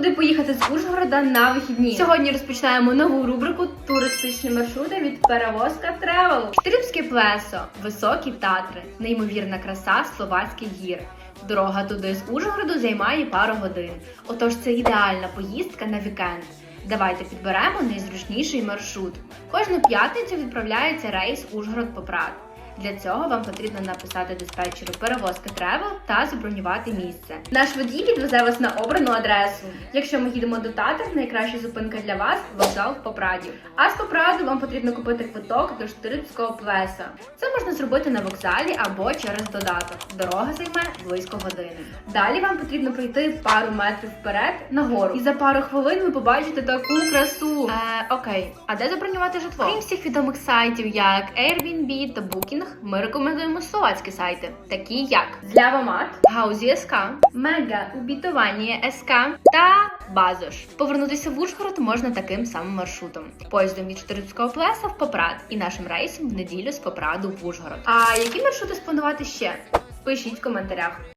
куди поїхати з Ужгорода на вихідні. Сьогодні розпочинаємо нову рубрику туристичні маршрути від перевозка Тревел. Штирівське плесо, високі татри, неймовірна краса словацьких гір. Дорога туди з Ужгороду займає пару годин. Отож, це ідеальна поїздка на вікенд. Давайте підберемо найзручніший маршрут. Кожну п'ятницю відправляється рейс Ужгород-Попрат. Для цього вам потрібно написати диспетчеру перевозка тревел та забронювати місце. Наш водій відвезе вас на обрану адресу. Якщо ми їдемо до Татар, найкраща зупинка для вас вокзал в Попраді. А з Попраду вам потрібно купити квиток до Штирицького плеса. Це можна зробити на вокзалі або через додаток. Дорога займе близько години. Далі вам потрібно пройти пару метрів вперед нагору. І за пару хвилин ви побачите таку красу. Е, окей, а де забронювати житло? Крім всіх відомих сайтів, як Airbnb та Booking, ми рекомендуємо словацькі сайти, такі як Злявомат, Гаузі СК, Мега Убітування СК та Базош. Повернутися в Ужгород можна таким самим маршрутом: поїздом від Штирицького плеса в Попрад і нашим рейсом в неділю з Попраду в Ужгород. А які маршрути спланувати ще? Пишіть в коментарях.